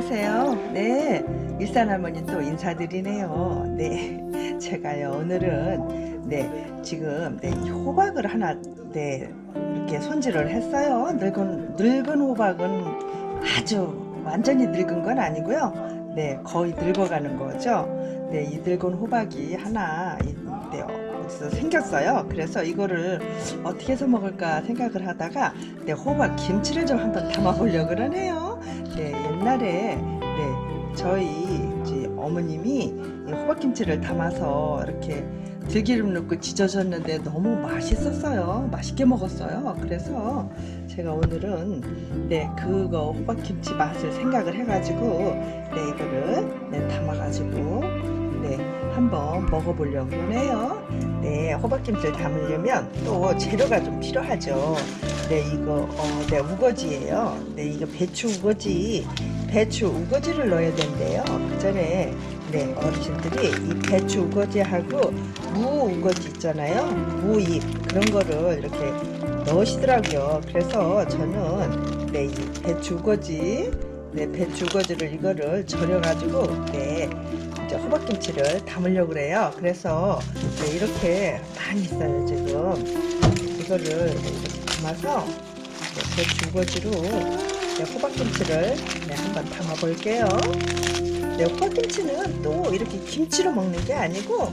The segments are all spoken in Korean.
안녕하세요. 네, 일산 할머니 또 인사드리네요. 네, 제가요 오늘은 네 지금 네, 이 호박을 하나 네 이렇게 손질을 했어요. 늙은 늙은 호박은 아주 완전히 늙은 건 아니고요. 네, 거의 늙어가는 거죠. 네, 이 늙은 호박이 하나 이- 네, 생겼어요. 그래서 이거를 어떻게 해서 먹을까 생각을 하다가 네, 호박 김치를 좀 한번 담아보려고 그러네요. 네, 옛날에 네, 저희 어머님이 이 호박김치를 담아서 이렇게 들기름 넣고 지져줬는데 너무 맛있었어요. 맛있게 먹었어요. 그래서 제가 오늘은 네 그거 호박김치 맛을 생각을 해가지고 네 이거를 네 담아가지고 네 한번 먹어보려고 해요. 네 호박김치를 담으려면 또 재료가 좀 필요하죠. 네 이거 어, 네 우거지예요. 네 이거 배추 우거지 배추 우거지를 넣어야 된대요. 그 전에 네 어르신들이 이 배추 우거지하고 무 우거지 있잖아요. 무잎 그런 거를 이렇게 넣으시더라고요. 그래서 저는 네 이 배추 우거지 네 배추 우거지를 이거를 절여가지고 네 이제 호박김치를 담으려고 그래요. 그래서 네, 이렇게 많이 있어요 지금 이거를 네, 이렇게 담아서 우거지로 네, 호박김치를 네, 한번 담아 볼게요. 네, 호박김치는 또 이렇게 김치로 먹는 게 아니고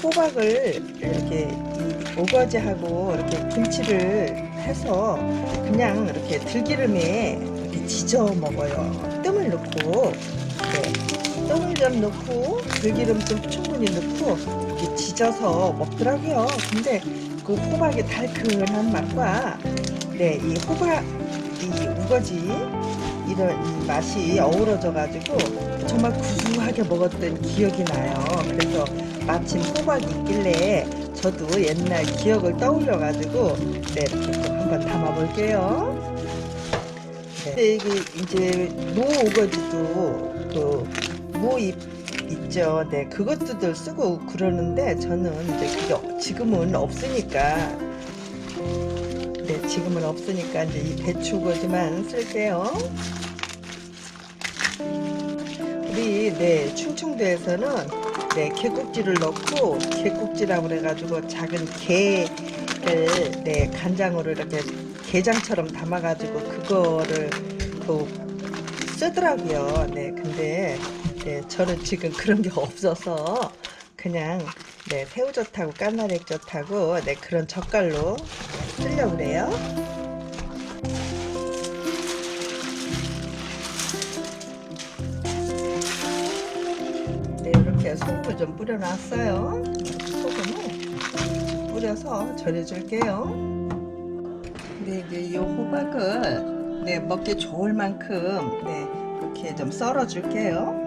호박을 이렇게 이 우거지하고 이렇게 김치를 해서 그냥 이렇게 들기름에 이렇게 지져 먹어요. 뜸을 넣고 네, 뜸을 좀 넣고 들기름 좀 충분히 넣고 이렇게 지져서 먹더라고요. 근데 그 호박의 달큰한 맛과 네, 이 호박 이 우거지 이런 이 맛이 어우러져 가지고 정말 구수하게 먹었던 기억이 나요. 그래서 마침 호박이 있길래 저도 옛날 기억을 떠올려 가지고 네, 이렇게 또 한번 담아 볼게요. 네, 이게 이제 무 우거지도 또 무잎 있죠. 네, 그것도 들 쓰고 그러는데 저는 이제 그게 지금은 없으니까 네, 지금은 없으니까 이제 이 배추 우거지만 쓸게요. 우리 네 충청도에서는 네 개국지를 넣고 개국지라고 그래가지고 작은 게를 네 간장으로 이렇게 게장처럼 담아가지고 그거를 또 쓰더라고요. 네 근데 네 저는 지금 그런 게 없어서 그냥 네 새우젓하고 까나리젓하고 네 그런 젓갈로 네, 쓰려고 그래요. 네, 이렇게 소금을 좀 뿌려놨어요. 소금을 뿌려서 절여줄게요. 네, 이제 이 호박을 네, 먹기 좋을 만큼 네, 이렇게 좀 썰어줄게요.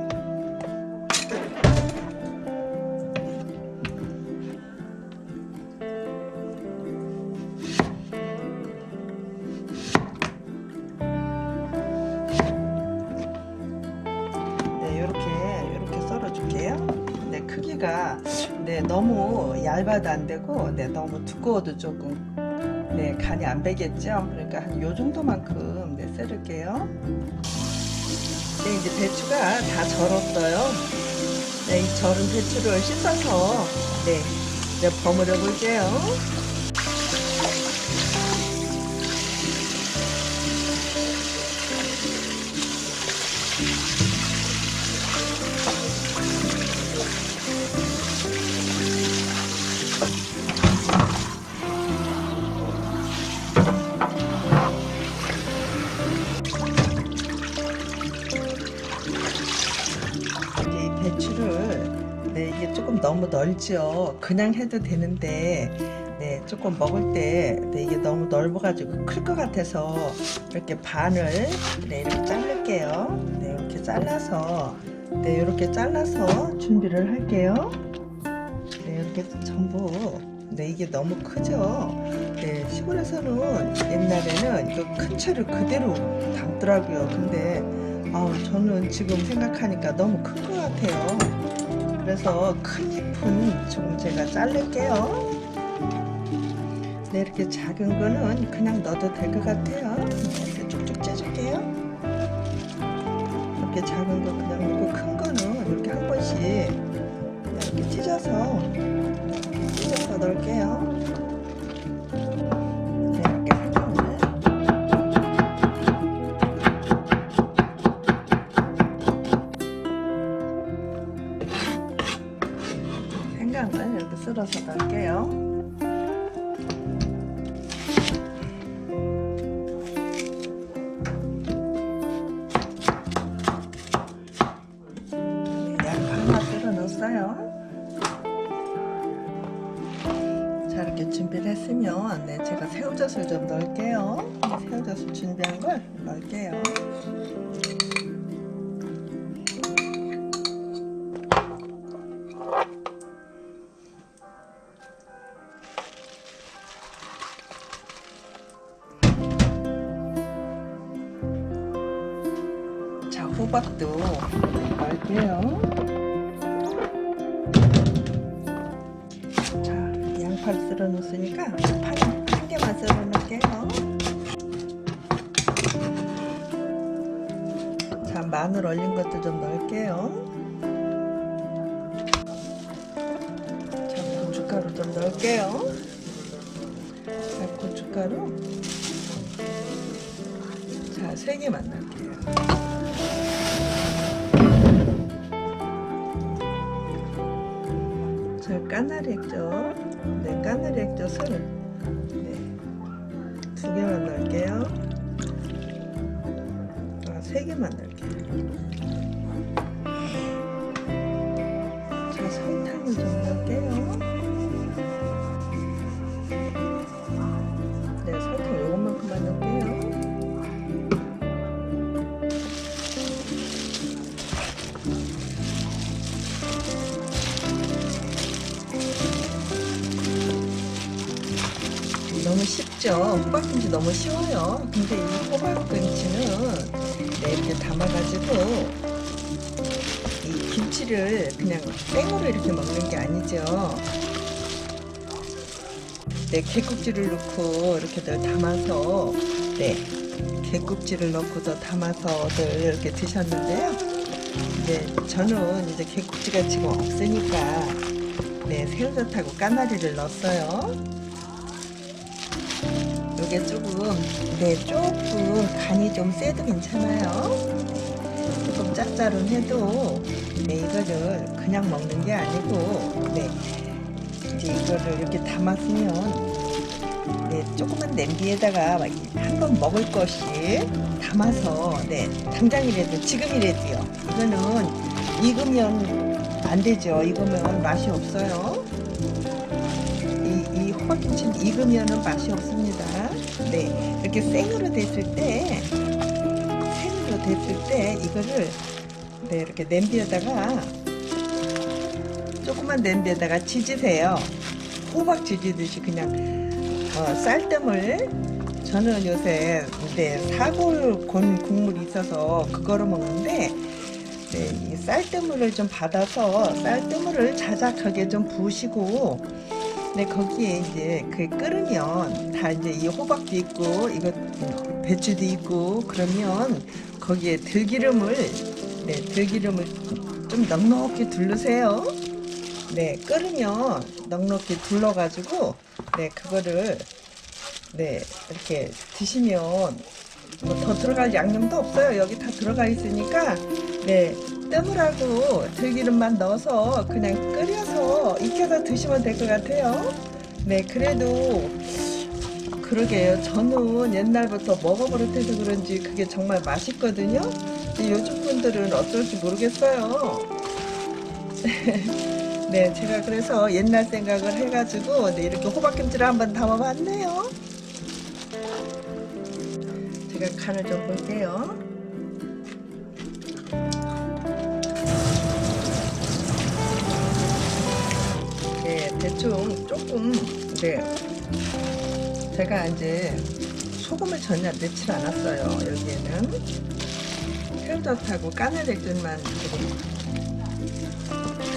네, 크기가 네 너무 얇아도 안 되고, 네 너무 두꺼워도 조금 네 간이 안 배겠죠. 그러니까 한 요 정도만큼 네 썰을게요. 네, 이제 배추가 다 절었어요. 네, 이 절은 배추를 씻어서 네 이제 버무려 볼게요. 네 이게 조금 너무 넓죠. 그냥 해도 되는데 네 조금 먹을 때 네, 이게 너무 넓어가지고 클 것 같아서 이렇게 반을 네 이렇게 자를게요. 네 이렇게 잘라서 네 이렇게 잘라서 준비를 할게요. 네 이렇게 전부 네 이게 너무 크죠. 네 시골에서는 옛날에는 이거 큰 채를 그대로 담더라고요. 근데 아우 저는 지금 생각하니까 너무 큰 것 같아요. 그래서 큰 잎은 좀 제가 자를게요. 네, 이렇게 작은 거는 그냥 넣어도 될 것 같아요. 네, 이렇게 쭉쭉 째줄게요. 이렇게 작은 거 그냥 넣고 큰 거는 이렇게 한 번씩 이렇게 찢어서 호박도 넣을게요. 자 양파를 썰어 놓으니까 파 한 개만 썰어 놓을게요. 자 마늘 얼린 것도 좀 넣을게요. 자 고춧가루 좀 넣을게요. 자 고춧가루 자세 개만 넣을게요. 자 까나리 액젓. 네 까나리 액젓을 네, 두 개만 넣을게요. 아 세 개만 넣을게요. 자 설탕을 좀 넣을게요 너무 쉽죠? 호박김치 너무 쉬워요. 근데 이 호박김치는 네, 이렇게 담아가지고 이 김치를 그냥 생으로 이렇게 먹는 게 아니죠. 네, 개국지를 넣고 이렇게들 담아서 네, 개국지를 넣고서 담아서들 이렇게 드셨는데요. 네, 저는 이제 개국지가 지금 없으니까 네, 새우젓하고 까나리를 넣었어요. 이게 조금 네 조금 간이 좀 세도 괜찮아요. 조금 짭짤해도 네 이거를 그냥 먹는 게 아니고 네 이제 이거를 이렇게 담았으면 네 조그만 냄비에다가 한 번 먹을 것이 담아서 네 당장이라도 지금이라도요. 이거는 익으면 안 되죠. 익으면 맛이 없어요. 호박김치는 익으면 맛이 없습니다. 네, 이렇게 생으로 됐을 때, 생으로 됐을 때, 이거를, 네, 이렇게 냄비에다가, 조그만 냄비에다가 지지세요. 호박 지지듯이 그냥, 어, 쌀뜨물, 저는 요새, 네, 사골 곤 국물이 있어서 그거로 먹는데, 네, 이 쌀뜨물을 좀 받아서 쌀뜨물을 자작하게 좀 부으시고, 네, 거기에 이제 그 끓으면 다 이제 이 호박도 있고 이거 배추도 있고 그러면 거기에 들기름을 네, 들기름을 좀 넉넉히 두르세요. 네, 끓으면 넉넉히 둘러 가지고 네, 그거를 네, 이렇게 드시면 뭐 더 들어갈 양념도 없어요. 여기 다 들어가 있으니까 네, 뜨물하고 들기름만 넣어서 그냥 끓여서 익혀서 드시면 될 것 같아요. 네, 그래도 그러게요. 저는 옛날부터 먹어버릇해서 그런지 그게 정말 맛있거든요. 요즘 분들은 어떨지 모르겠어요. 네, 제가 그래서 옛날 생각을 해가지고 네, 이렇게 호박김치를 한번 담아봤네요. 제가 간을 좀 볼게요. 네, 대충 조금 네 제가 이제 소금을 전혀 넣지 않았어요. 여기에는 새우젓하고 까나리액젓만 조금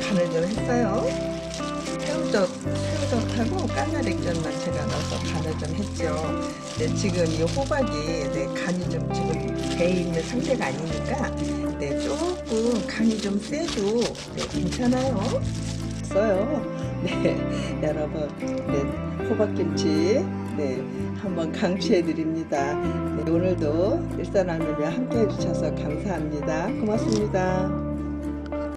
간을 좀 했어요. 새우젓 새우젓하고 까나리액젓만 제가. 또 간을 좀 했죠. 네, 지금 이 호박이 네, 간이 좀 지금 배 있는 상태가 아니니까 네, 조금 간이 좀 세도 네, 괜찮아요. 써요. 네, 여러분, 네, 호박김치 네, 한번 강추해 드립니다. 네, 오늘도 일산할머니와 함께 해주셔서 감사합니다. 고맙습니다.